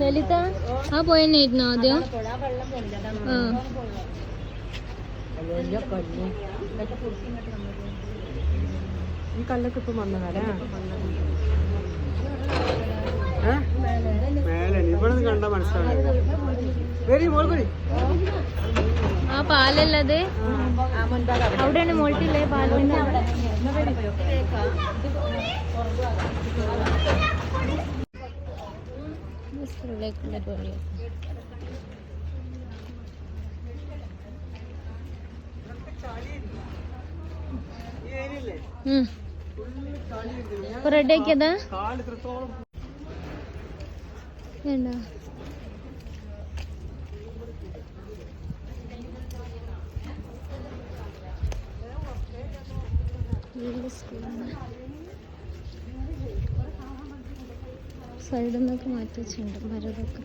ലളിത ആ പോയെന്നായിരുന്നു ആദ്യം? ആ. ഈ മേലെ ഇവിടെ കണ്ടാ മനസ്സിലാവില്ല വരി മോൾ പാലല്ലത്? അവിടെയാണ് മോൾട്ടില്ലേ പാലിന്റെ റെഡി ആക്കിയതാ? വേണ്ട. സൈഡിൽ നിന്നൊക്കെ മാറ്റി വെച്ചിട്ടുണ്ട് മരതൊക്കെ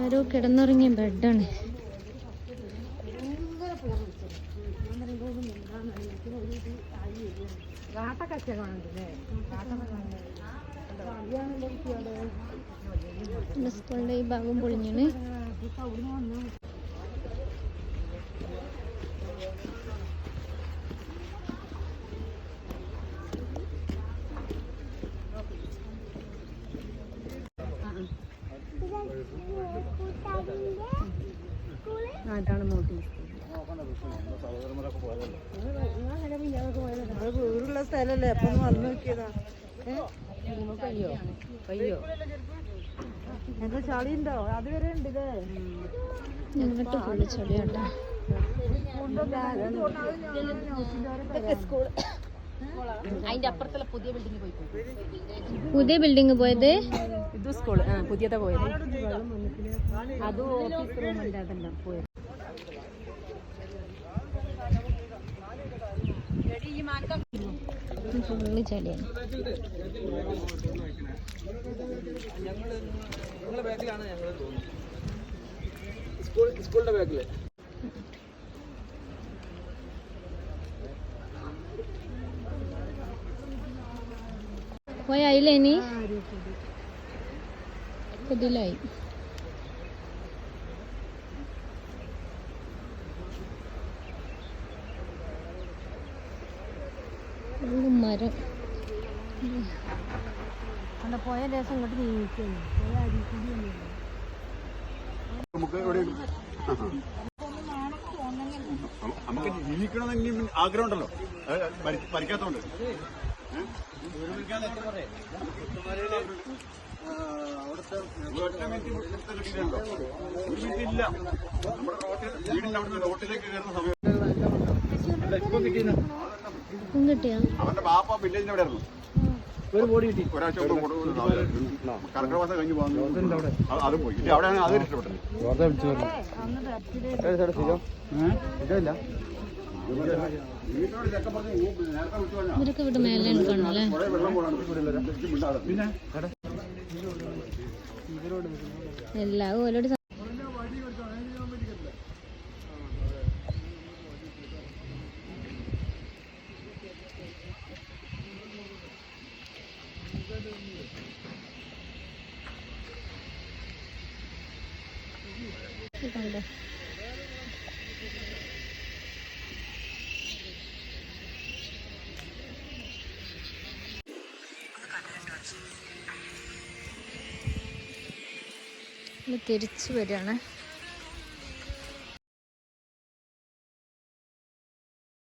ആരോ കിടന്നുറങ്ങിയ ബെഡാണ്. പിന്നെ സ്കൂളിന്റെ ഈ ഭാഗം പൊളിഞ്ഞാണ്. ഇതാണ് മോട്ടി. വീടുള്ള സ്ഥലല്ലേ? അപ്പൊ വന്നു നോക്കിയതാ. കയ്യോ? എന്താ ചളിയുണ്ടോ? ഉണ്ടോ അത് വരെ ഉണ്ട് ഇത് ഫുള്ള് ചെളിയാട്ടാ. അതിന്റെ അപ്പുറത്തുള്ള പുതിയ ബിൽഡിംഗ് പോയി പുതിയ ബിൽഡിംഗ് പോയത്? ഇത് സ്കൂൾ ആ പുതിയതാ പോയത്. അത് ഓഫീസ് റൂമിന്റെ അതെല്ലാം പോയത്. ഫുള്ള് ചെളിയാണ്. സ്കൂളിന്റെ ബാക്കിൽ പോയ ഇനി ഇതിലായി മരം. പോയ ദിവസം ഇങ്ങോട്ട് നീങ്ങിക്കുന്നു നമുക്ക് ഇവിടെ നമുക്ക് ജീവിക്കണമെങ്കിൽ ആഗ്രഹം ഉണ്ടല്ലോ പരിക്കാത്തോണ്ട് ഇല്ല നമ്മുടെ റോട്ടിൽ വീടിന്റെ അവിടുന്ന് റോട്ടിലേക്ക് കയറുന്ന സമയം അല്ല ഇപ്പൊ കിട്ടിയ അവന്റെ ബാപ്പ വില്ലേജിന്റെ അവിടെ ആയിരുന്നു. ഒരു ബോഡി കിട്ടി. ഒരാഴ്ച കർക്കിടക മാസം കഴിഞ്ഞ് പോകുന്നു അത് അതും പോയി. അവിടെയാണ് അത് ഇഷ്ടപ്പെട്ടത് ഇവരൊക്കെ ഇവിടെ മേലെ പിന്നെ എല്ലാ ഇത് കണ്ടോ തിരിച്ചു വരികയാണ്.